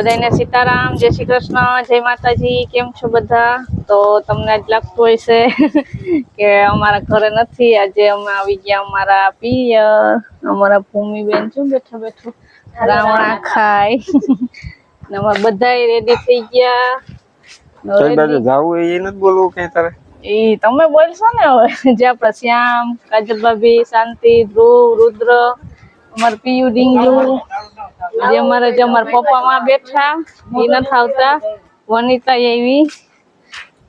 બધાને સીતારામ જય શ્રી કૃષ્ણ જય માતાજી કેમ છો બધા? તો તમને જ લાગતું હોય છે કે અમારા ઘરે નથી. આજે અમે આવી ગયા અમારા પિયર અમારા ભૂમિબેન. શું બેઠો બેઠો. રાવણા ખાય. ને અમારે બધાય રેડી થઈ ગયા. જાવું એ નથી બોલવું કઈ તારે? એ તમે બોલશો ને હવે. જે આપણા શ્યામ કાજલ ભાભી શાંતિ ધ્રુવ રુદ્ર અમાર પિયુ ડીંગુ જે અમારે જે અમારા પપ્પા માં બેઠા એ નથી આવતા. વનિતા એવી.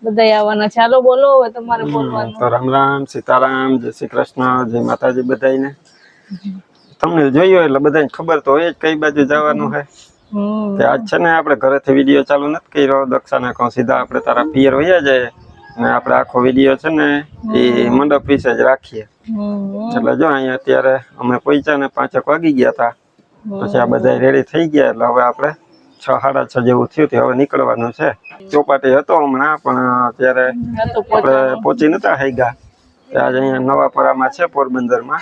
બધા આવવાના ચાલો બોલો હવે તમારે બોલવાનું. તો રામ રામ સીતારામ જય શ્રી કૃષ્ણ જય માતાજી બધાને તમને જોયું એટલે બધાને ખબર તો હોય જ કઈ બાજુ જવાનું છે તે આજ છે ને આપણે ઘરેથી વીડિયો ચાલુ નથી કર્યો. દક્ષાને કહું સીધા આપણે તારા પિયર વયા જાય ને આપણે આખો વીડિયો છે ને એ મંડપ વિશે જ રાખીએ. એટલે જો અહીંયા અત્યારે અમે પહોંચ્યા ને પાંચેક વાગી ગયા હતા પછી આ બધા રેડી થઈ ગયા એટલે હવે આપણે છ સાડા છ જેવું થયું તે હવે નીકળવાનું છે. ચોપાટી હતો હમણાં પણ અત્યારે આપણે પહોંચી નતા તે આજે અહીંયા નવાપરામાં છે પોરબંદરમાં.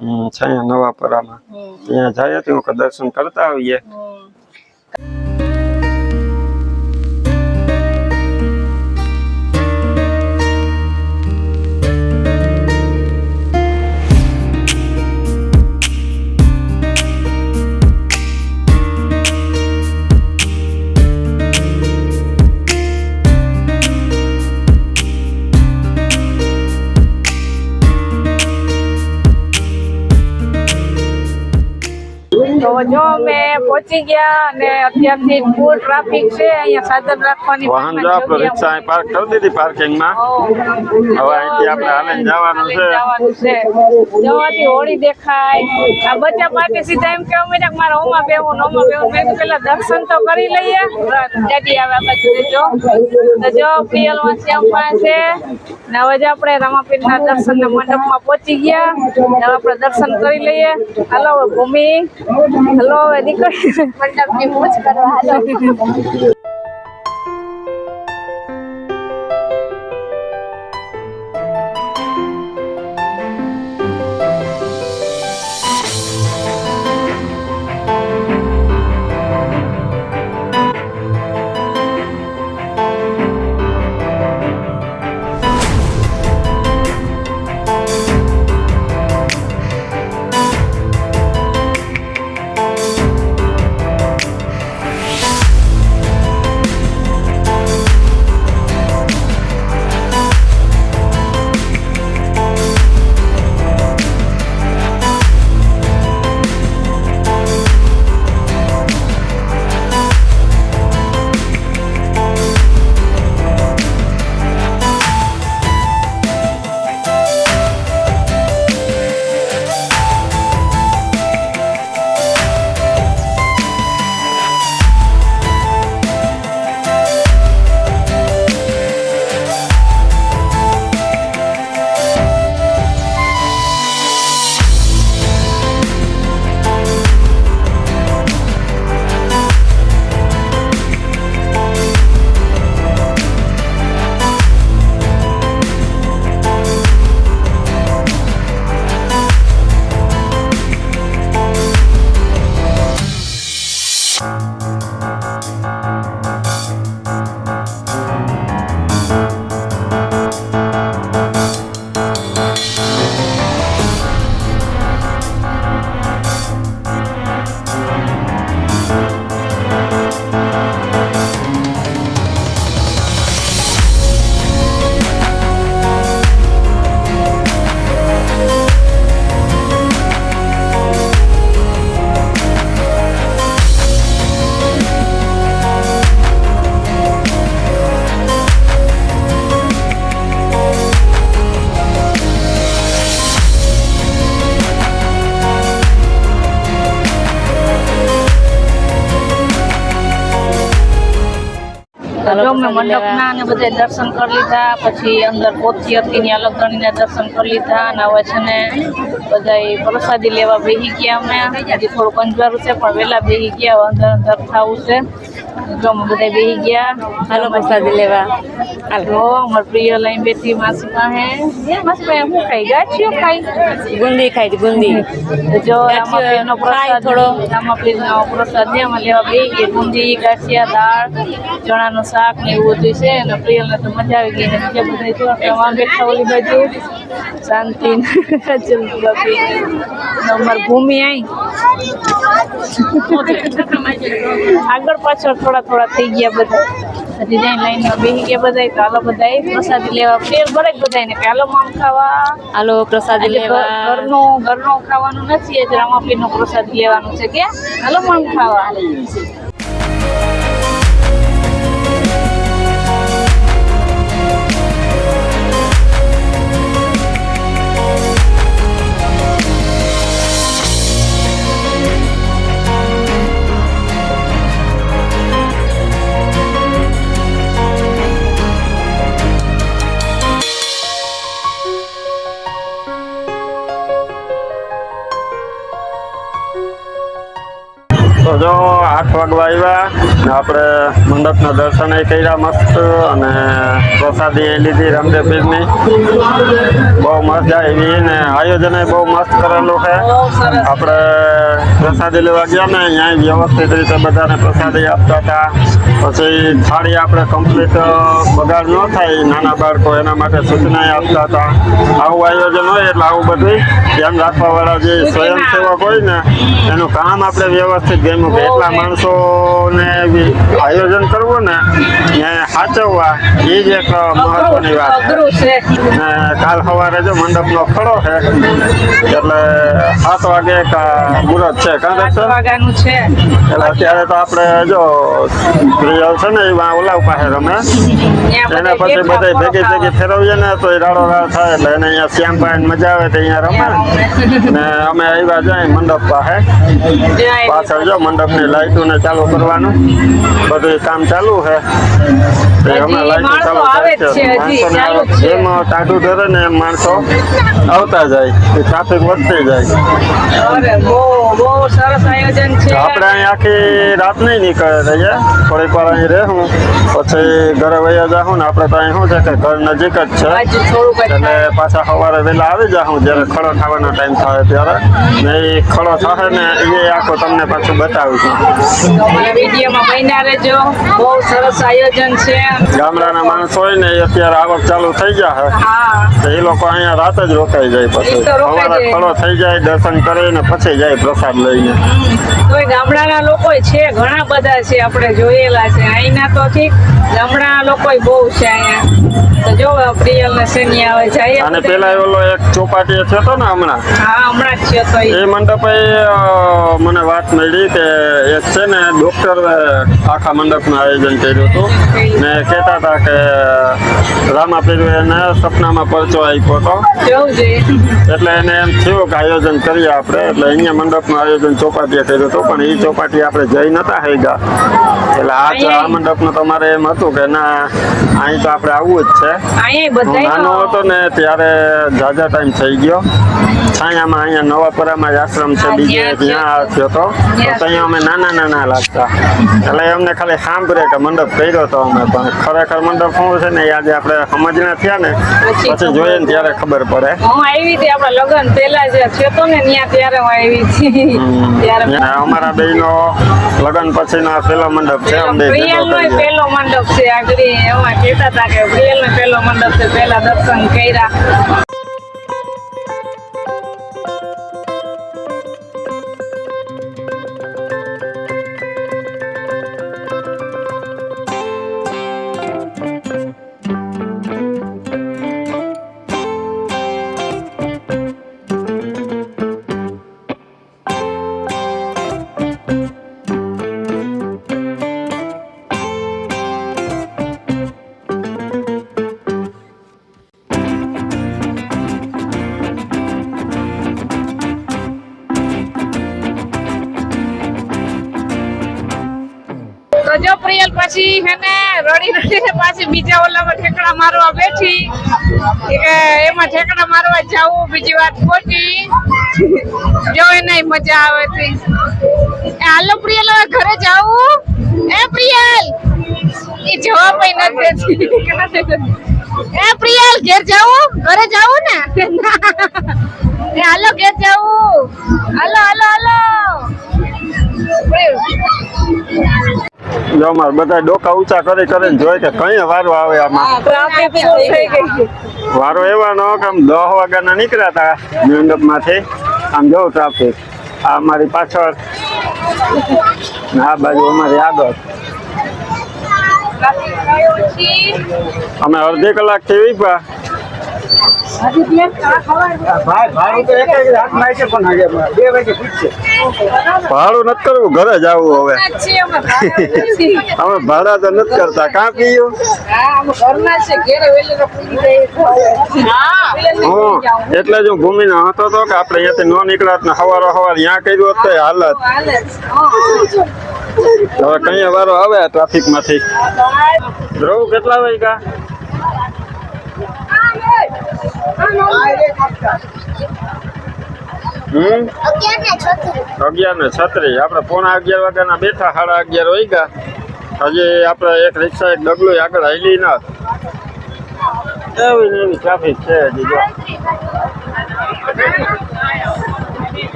હમ, છે અહીંયા નવાપરામાં ત્યાં જઈએ ત્યાં દર્શન કરતા આવીએ. પહોંચી ગયા અને અત્યારથી ફૂલ ટ્રાફિક છે અહીંયા સાધન રાખવાની વાહન જો આપણે રિક્ષા અહીં પાર્ક કરી દીધી પાર્કિંગમાં હવે અહીંથી આપણે હાલે જવાનું છે. જવાનું છે. જવાથી હોળી દેખાય. આ બચ્ચા માટે સીધા એમ કેવું માંડ્યા મારા ઓમાં બેવું ઓમાં બેવું મેં પેલા દર્શન તો કરી લઈએ. ડેડી આવે આ બાજુ જો. જો પ્રિયલમાં શ્યામ પાસે. ને હવે જ આપણે રામાપીરના દર્શન ના મંડપમાં પહોંચી ગયા હવે આપણે દર્શન કરી લઈએ. હાલો હવે ભૂમિ હલો હવે નીકળી મંડપની પૂછ કરવા હાલો. જો મેં મંડપના અને બધે દર્શન કરી લીધા પછી અંદર પોથી હતી ત્યાં અલગ ગણીને દર્શન કરી લીધા અને હવે છે ને બધા પ્રસાદી લેવા બેસી ગયા અમે. હજી થોડુંક અંજવારું છે પણ વહેલા બેસી ગયા અંદર અંદર થવું છે. જો બધા બેસી ગયા. હાલો પ્રસાદી લેવા. હાલો. જો અમાર પ્રિય લઈને બેઠી માસી પાસે માસી પાસે શું ખાઈ ગાંઠિયો ખાઈ ગુંદી ખાઈ ગુંદી. તો જો ખાય પ્રસાદ થોડો. રામાપીરનો પ્રસાદ ને અમે લેવા બેસી ગયા ગુંદી ગાંઠિયા દાળ ચણાનું શાક ને એવું બધું છે. અને પ્રિયલને તો મજા આવી ગઈ. ને બીજા બધા જો વાં બેઠા ઓલી બાજુ. શાંતિ. જલ્દી ભૂમિ આઈ. આગળ પાછળ થોડા થોડા થઈ ગયા બધા. હજી જાય લાઈનમાં બેસી ગયા બધા તો હાલો બધા પ્રસાદી લેવા. ફેર ભરે બધા ને કે હાલો મામ ખાવા. હાલો પ્રસાદી લેવા. ઘરનું ઘરનું ખાવાનું નથી આજે રામાપીરનું પ્રસાદ લેવાનું છે કે હાલો મામ ખાવા. આપણે મંડપના દર્શન કર્યા મસ્ત અને પ્રસાદી લીધી રામદેવ પીરની બહુ મજા આવી ને આયોજન બહુ મસ્ત કરેલું છે. આપણે પ્રસાદી લેવા ગયા ને અહીંયા વ્યવસ્થિત રીતે બધાને પ્રસાદી આપતા હતા. પછી થાળી આપણે કમ્પ્લીટ બગાડ ન થાય નાના બાળકો એના માટે સૂચના આપતા હતા. આવું આયોજન હોય એટલે આવું બધું ધ્યાન રાખવા વાળા જે સ્વયંસેવક હોય ને, એનું કામ આપણે વ્યવસ્થિત ગમ્યું કે એટલા માણસોને બી આયોજન કરવું ને સાચવવા એ જ એક મહત્વની વાત છે. કાલ સવારે જો મંડપનો ખડો છે એટલે સાત વાગે એક મુહૂર્ત છે. કાં છે. એટલે અત્યારે તો આપણે જો રિયલ છે ને એમાં ઓલા પાસે રમે. એના પછી બધા ભેગી ભેગી ફેરવીએ ને તો એ રાડો રાડ થાય એટલે એને અહીંયા શ્યામભાઈ મજા આવે તો અહીંયા રમે. ને અમે આવ્યા જાય મંડપ પાસે. પાછળ જો મંડપની લાઈટો ને ચાલુ કરવાનું. બધું કામ ચાલુ છે. હજી લાઈટો ચાલુ થાય છે, જ એમ ટાઢું ધરે ને એમ માણસો આવતા જાય. ટ્રાફિક વધતી જાય. આપણે અહીં આખી રાત નહીં નીકળે રહીએ. થોડીક વાર અહીં રહેવું પછી ઘરે વયા જાઉં ને આપણે તો અહીં શું છે કે ઘર નજીક જ છે. એટલે પાછા સવારે વહેલા આવી જાઉં જ્યારે ખડો ખાવાનો ટાઈમ થાય ત્યારે. ને એ ખડો થાય ને એ આખો તમને પાછું બતાવીશું. વિડીયોમાં બન્યા રહેજો. બહુ સરસ આયોજન છે. ગામડાના માણસો હોય ને અત્યારે આવક ચાલુ થઈ હા. તો એ લોકો અહીંયા રાત જ રોકાઈ જાય પછી. સવારે ખડો થઈ જાય દર્શન કરીને પછી જાય પ્રસાદ લઈને. તોય ગામડાના લોકો છે ઘણા બધા છે આપણે જોયેલા છે. અહીંના તો ઠીક ગામડાના લોકો બહુ છે અહીંયા. જો પ્રિયલ ને શનિ આવે જાય અને પેલા ઓલો એક ચોપાટી થયો ને હમણાં? હા હમણાં જ છે એ. મંડપે મને વાત મળી કે એક છે ને ડોક્ટર આખા મંડપનું આયોજન કર્યું હતું. ને કહેતા હતા કે રામા એને સપનામાં પરચો આપ્યો હતો. એટલે એને એમ થયું કે આયોજન કરીએ આપણે. એટલે અહીંયા મંડપનું આયોજન ચોપાટીએ કર્યું હતું. પણ એ ચોપાટી આપણે જઈ નતા હૈગા એટલે આ આ મંડપનું તમારે એમ હતું કે ના અહીં તો આપણે આવવું જ છે. અહીંયા નાનો હતો ને ત્યારે જાજા ટાઈમ થઈ ગયો. છાયામાં અહીંયા નવાપરામાં જ આશ્રમ છે બીજે ત્યાં આવ્યો હતો. તો ત્યાં અમે નાના નાના લાગતા. એટલે અમને ખાલી સાંભળે કે મંડપ કર્યો હતો અમે પણ ખરેખર મંડપ શું છે ને આજે આપણે સમજણા થયા ને પછી પછી જોઈએ ને ત્યારે ખબર પડે. હું આવી હતી આપણા લગ્ન પેલા જે થયો ને ત્યાં ત્યારે હું આવી હતી. અમારા બેનો લગ્ન પછીનો આ પેલો મંડપ છે નો કરીએ. પેલો મંડપ છે આગળ એમાં કહેતા હતા કે પ્રિયલ નો પેલો મંડપ છે પહેલા દર્શન કર્યા. પછી હે ને રડી રડીને પાછી બીજા ઓલામાં ઠેકડા મારવા બેઠી. એમાં ઠેકડા મારવા જાવું, બીજી વાત ખોટી. જો એને મજા આવે એ હાલો પ્રિયલ, હવે ઘરે જાવું? એ પ્રિયલ! એ જવાબ નથી એ પ્રિયલ, ઘેર જાવું? ઘરે જાવું ને? એ હાલો, ઘેર જાવું. હાલો હાલો હાલો. જો અમારે બધા ડોકા ઊંચા કરી કરીને જોઈ કે કઈ વારો આવે આમાં. વારો એવા નો કે આમ દસ વાગ્યાના નીકળ્યા હતા મંડપમાંથી. આમ જો ટ્રાફિક. આ અમારી પાછળ. આ બાજુ અમારી આગળ. અમે અડધી કલાકથી વીપા ભાડું નથી કરવું ઘરે જ આવવું હવે. અમે ભાડા તો નથી કરતા. કાં પીયું? હા જ છે ઘેરે વેલેરો પૂરી જાય હા હું એટલે જ હું ભૂમિનો હતો તો કે આપણે અહીંયાથી ન નીકળાત ને હવારો હવાર ત્યાં કર્યું હોત તો હાલત. હવે કઈ વારો આવે ટ્રાફિકમાંથી? ધ્રુવ કેટલા વાગ્યા? હમ? અગિયાર ને છત્રીસ આપણે પોણા અગિયાર વાગ્યાના બેઠા સાડા અગિયાર વાગ્યા હજી આપણે એક રિક્ષા એક ડગલું આગળ હાલી ના. એવી ને એવી ટ્રાફિક છે હજી જો.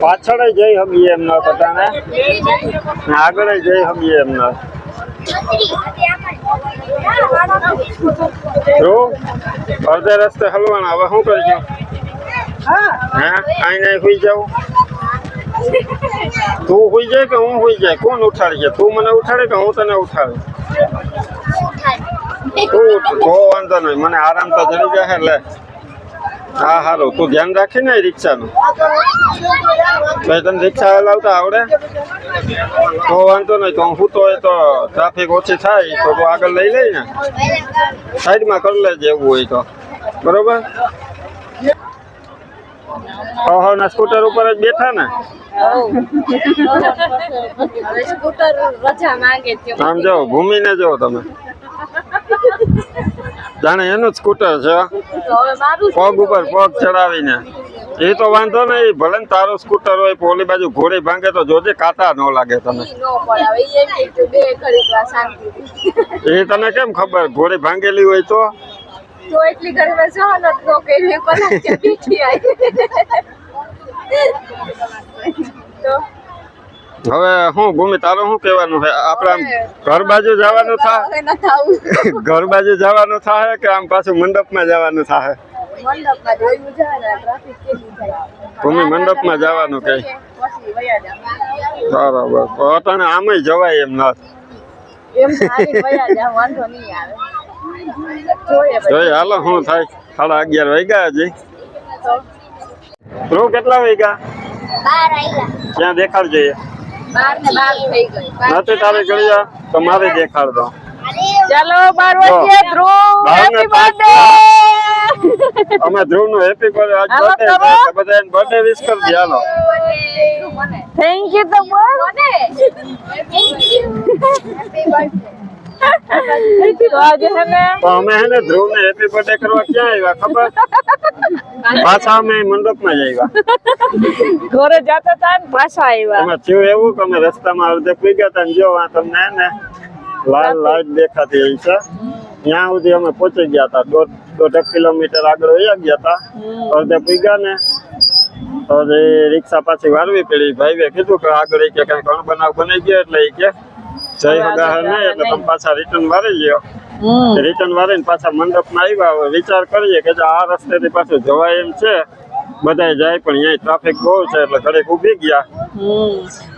પાછળ જઈ હમીએ એમ ન પતાને આગળ જઈ હમીએ એમ ન. ધ્રુવ અડધે રસ્તે હલવાના હવે શું કરજો? હા. આઈ નહીં સુઈ જાઉં તું સુઈ જાય કે હું સુઈ જાય? કોણ ઉઠાડી છે તું મને ઉઠાડે કે હું તને ઉઠાડું? તું તો વાંધો નહીં. મને આરામ તો જડી જાય એટલે હા હારો. તું ધ્યાન રાખીને રિક્ષાનું? ભાઈ તને રિક્ષા હલાવતા આવડે? તો વાંધો નહીં તો હું તો હોય તો ટ્રાફિક ઓછી થાય તો તું આગળ લઈ લઈ ને. સાઈડમાં કરી લેજે એવું હોય તો. બરોબર? ઓહો ના સ્કૂટર ઉપર જ બેઠા ને? હવે. સ્કૂટર રજા માંગે છે. આમ જો ભૂમિને જો તમે. જાણે એનું સ્કૂટર છે. પગ ઉપર પગ ચડાવીને. એ તો વાંધો નહીં ભલે ને તારો સ્કૂટર હોય પોલી બાજુ ઘોડી ભાંગે તો જોજે કાંટા ન લાગે તને. એ તને કેમ ખબર? ઘોડી ભાંગેલી હોય તો? તો એટલી હવે હું ભૂમિ તારું શું કહેવાનું છે? આપણે આમ ઘર બાજુ જવાનું થાય ઘર બાજુ જવાનું થાય કે આમ પાછું મંડપમાં જવાનું થાય? ભૂમિ મંડપ મંડપમાં જવાનું કઈ? બરાબર. તો અટાણે આમેય જવાય એમ ના. જોઈએ હાલો શું થાય? સાડા અગિયાર વાગ્યા હજી. તો? કેટલા વાગ્યા? ક્યાં દેખાડ જોઈએ બાર ને બાર થઈ ગઈ નથી તારી ઘડિયા તો મારે દેખાડ દો ચાલો બાર વર્ષીય ધ્રુવ હેપી. બર્થડે અમે ધ્રુવનું હેપી બર્થડે આજ બર્થડે કરો. બધા એને બર્થડે વિશ કરી દે હાલો. થેન્ક યુ તો બોલ તો આજે હે ને તો અમે હે ને ધ્રુવ ને હેપી બર્થડે કરવા ક્યાં આવ્યા ખબર પાછા અમે મંડપમાં જ આવ્યા ઘરે જતા હતા ને પાછા આવ્યા એમાં થયું એવું કે અમે રસ્તામાં અડધે પૂગ્યા હતા ને જો આ તમને હે ને લાલ લાઈટ દેખાતી હોય છે. ત્યાં સુધી અમે પહોંચી ગયા હતા. દોઢ દોઢ કિલોમીટર આગળ વયા ગયા હતા. અડધે પૂગ્યા ને. તો જે રિક્ષા પાછી વારવી પડી. ભાઈએ કીધું કે આગળ ઈ કે કઈ કણ બનાવ બની ગયો એટલે ઈ કે જય હગા નહીં એટલે તમે પાછા રિટર્ન મારી લ્યો. રિટર્ન મારીને પાછા મંડપમાં આવ્યા હવે વિચાર કરીએ કે જો આ રસ્તેથી પાછું જવાય એમ છે બધાય જાય પણ અહીંયા ટ્રાફિક બહુ છે એટલે ઘડીક ઊભી ગયા.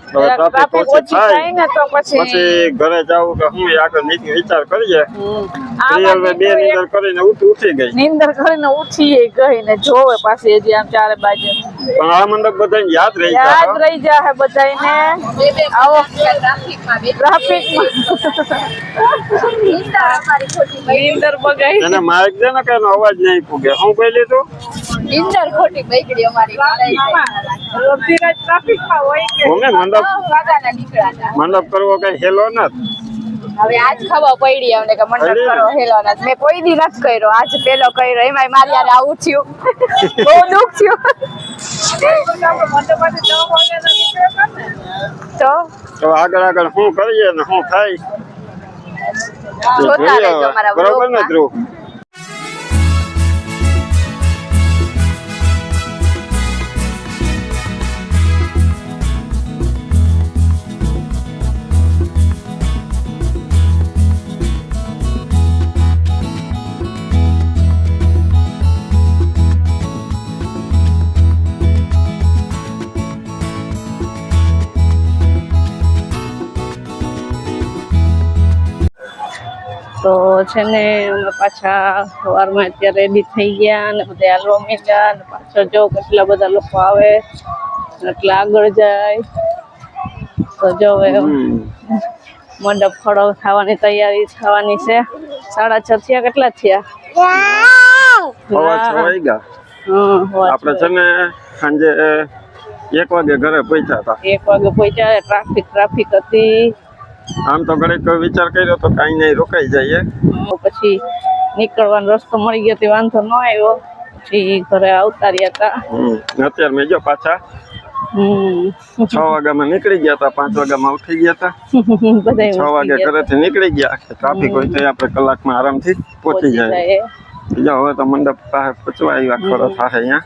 ટ્રાફિક ટ્રાફિક ઓછી ઓછી થાય થાય ને તો પછી પછી ઘરે જવું કે હું આગળ વિચાર કરીએ. આમાં બે નીંદર કરીને ઉઠી ઉઠી ગઈ. નીંદર કરીને ઉઠી ગઈ ને જોવે પાછી હજી આમ ચારે બાજુ. પણ આ મંડપ બધાને યાદ રહી યાદ જાય રહી જાય બધાને આવો. ટ્રાફિકમાં. નીંદર બગાઈ એને માઇક દે ને કે અવાજ નહીં પૂગે હું કહી લીધું? ઇન્જર ખોટી બગડી અમારી મંડપ? વાગાના નીકળ્યા મંડપ કરવો કઈ હેલો નથી? હવે આજ ખબર પડી અમને કે મંડપ કરો હેલો નથી. મેં કોઈ દી નથી કર્યો. આજ પેલો કર્યો. એમાં મારી યારે આવું થયું. બહુ દુઃખ થયું. તો? તો આગળ આગળ શું કરીએ ને શું થાય. બરોબર ને ધ્રુવ? તો છે ને અમે પાછા સવારમાં અત્યારે રેડી થઈ ગયા અને બધા હાલવા માંડ્યા અને પાછળ જો કેટલા બધા લોકો આવે એટલે આગળ જાય. તો જો હવે મંડપ ખડો થવાની તૈયારી થવાની છે. સાડા છ થયા કેટલા થયા? આપણે છે ને સાંજે એક વાગે ઘરે પહોંચ્યા હતા. એક વાગે પહોંચ્યા ટ્રાફિક ટ્રાફિક હતી. આમ તો ઘડીક વિચાર કર્યો તો કાંઈ નહીં રોકાઈ જઈએ. પછી નીકળવાનો રસ્તો મળી ગયો તે વાંધો ન આવ્યો. પછી ઘરે આવતા રહ્યા હતા અત્યારે મેં જો પાછા છ વાગ્યામાં નીકળી ગયા હતા પાંચ વાગ્યામાં ઉઠી ગયા હતા. છ વાગે ઘરેથી નીકળી ગયા ટ્રાફિક હોય તો આપણે કલાકમાં આરામથી પહોંચી જાય. જો હવે તો મંડપ પાસે પહોંચવા આવ્યા ખરો થાય અહીંયા.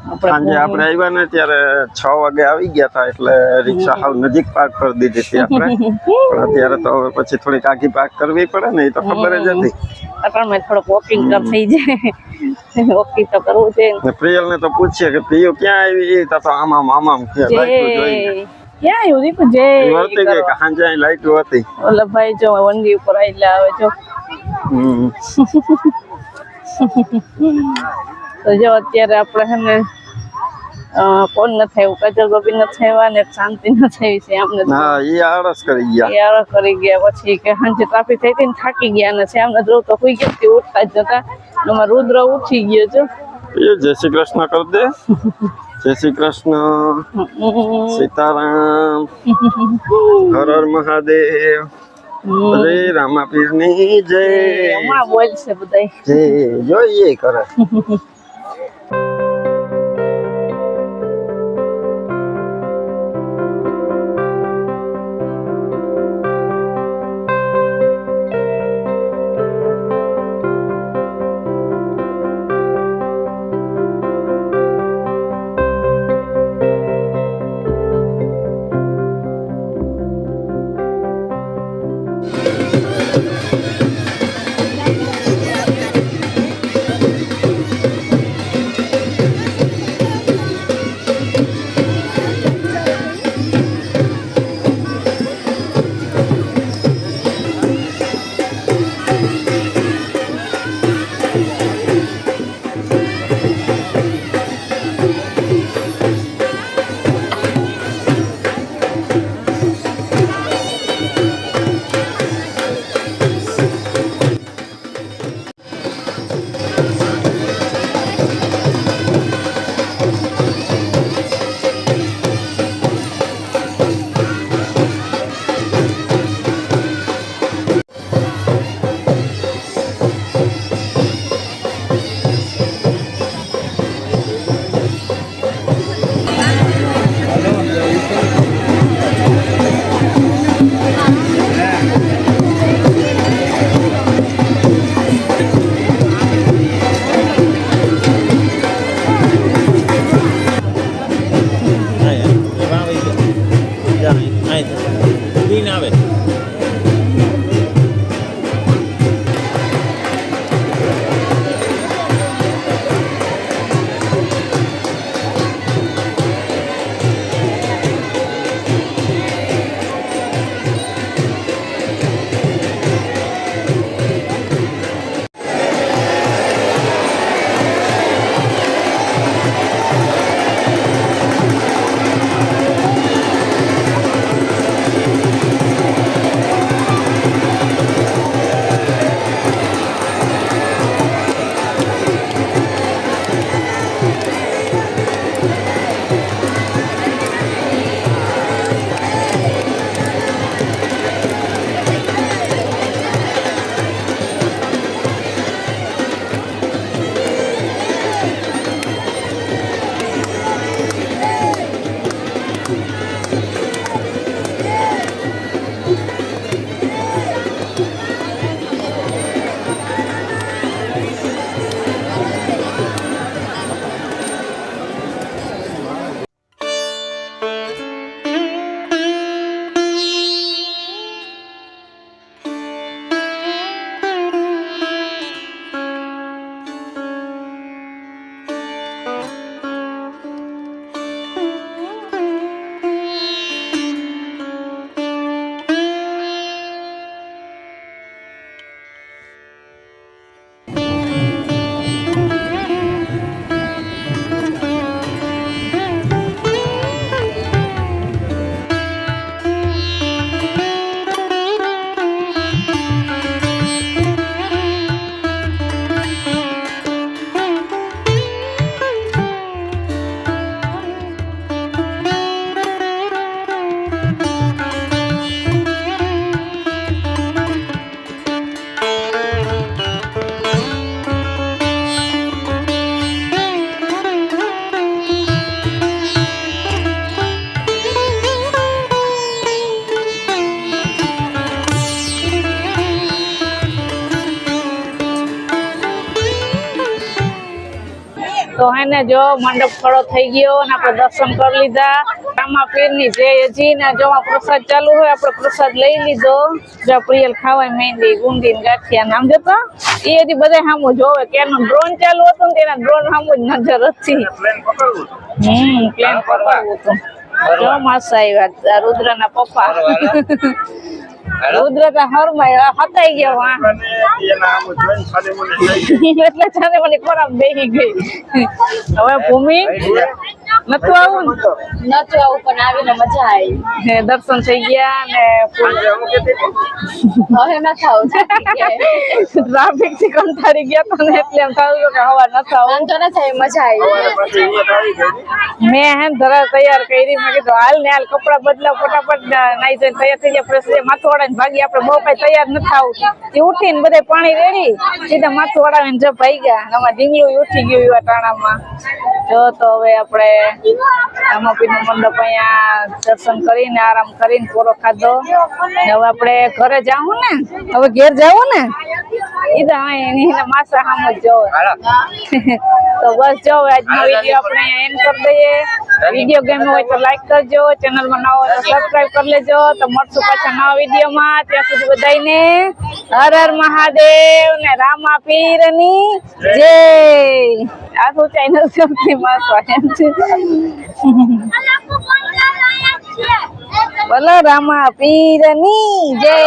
સાંજે આપણે આવ્યા ને ત્યારે છ વાગે આવી ગયા હતા એટલે રિક્ષા હાવ નજીક પાર્ક કરી દીધી હતી આપણે. પણ અત્યારે તો હવે પછી થોડીક આખી પાર્ક કરવી પડે ને એ તો ખબર જ હતી. અટણમાં થોડુંક વોકિંગ તો થઈ જાય. વોકિંગ તો કરવું છે. પ્રિયલ ને તો પૂછીએ કે પ્રિયો ક્યાં આવી? તો આમ આમ આમ આમ કે જોઈને ક્યાં આવ્યું દીપુ? જે વર્તી ગઈ કે સાંજે અહીં લાઈટો હતી. ઓલા ભાઈ જો વંડી ઉપર આવેલા આવે જો. હમ. તો જો અત્યારે આપણે છે કોણ ન આવ્યું કાજલ ગોપી ન આવ્યા ને શાંતિ ન થઈ છે આમને હા એ આળસ કરી ગયા. એ આળસ કરી ગયા. પછી કે સાંજે ટ્રાફિક થઈ હતી ને થાકી ગયા ને શ્યામને ધ્રુવ તો કોઈ ગયા કે ઉઠતા જ નતા. એમાં રુદ્ર ઉઠી ગયો છે એ જય શ્રી કૃષ્ણ કર દે. જય શ્રી કૃષ્ણ. સીતારામ. હર હર મહાદેવ. રામાપીરની જય. બોલશે બધા જય જોઈએ કરે. જો મંડપ ખડો થઈ ગયો અને આપણે દર્શન કરી લીધા. રામા પીરની જે હજી ને જો પ્રસાદ ચાલુ હોય આપણે પ્રસાદ લઈ લીધો. જો પ્રિયલ ખાવાય મહેંદી ગુંદી ને ગાંઠિયા નામ જતો એ હજી બધા સામું જોવે કે એનું ડ્રોન ચાલુ હતું ને તેના ડ્રોન સામું જ નજર હતી. હમ પ્લેન પકડવું. હતું. જો માસા આવ્યા રુદ્રના પપ્પા. રુદ્ર તો હરમાય હતાઈ ગયો વાહ એટલે જાણે મને ખરાબ બેહી ગઈ. હવે ભૂમિ નતું આવું નતું આવું પણ આવીને મજા આવી. દર્શન થઈ ગયા ને હવે ન થાવું ટ્રાફિકથી કંટાળી ગયા તો ને એટલે એમ થયું કે હવા ન થાવ તો ન થાય મજા આવી. મેં હે ધરા તૈયાર કરી મેં કીધું હાલ ને હાલ કપડા બદલાવ ફટાફટ નાઈ જઈને તૈયાર થઈ ગયા ફ્રેશ માથું વળાવીને ભાગી આપણે બહુ કઈ તૈયાર ન થવું એ ઉઠીને બધે પાણી રેડી, સીધા માથું વળાવીને જો ભાઈ ગયા આમાં ઢીંગલું ઉઠી ગયું એવા ટાણામાં. જો તો હવે આપણે રામાપીરનું મંડપ અહીંયા દર્શન કરીને, આરામ કરીને પૂરો ખાધો. હવે આપણે ઘરે જાવું ને? હવે ઘેર જાવું ને? ઈ તો માસા સામે જ તો બસ જો આજનો વીડિયો આપણે એન્ડ કરી દઈએ વીડિયો ગમ્યો હોય તો લાઈક કરજો ચેનલમાં નવો હોય તો સબસ્ક્રાઇબ કરી લેજો તો મળશું પાછા નવા વિડીયોમાં ત્યાં સુધી બધાને હર હર મહાદેવ ને રામા પીરની જય આખું ચેનલ છે માસા એમ છે રામા પીરની જય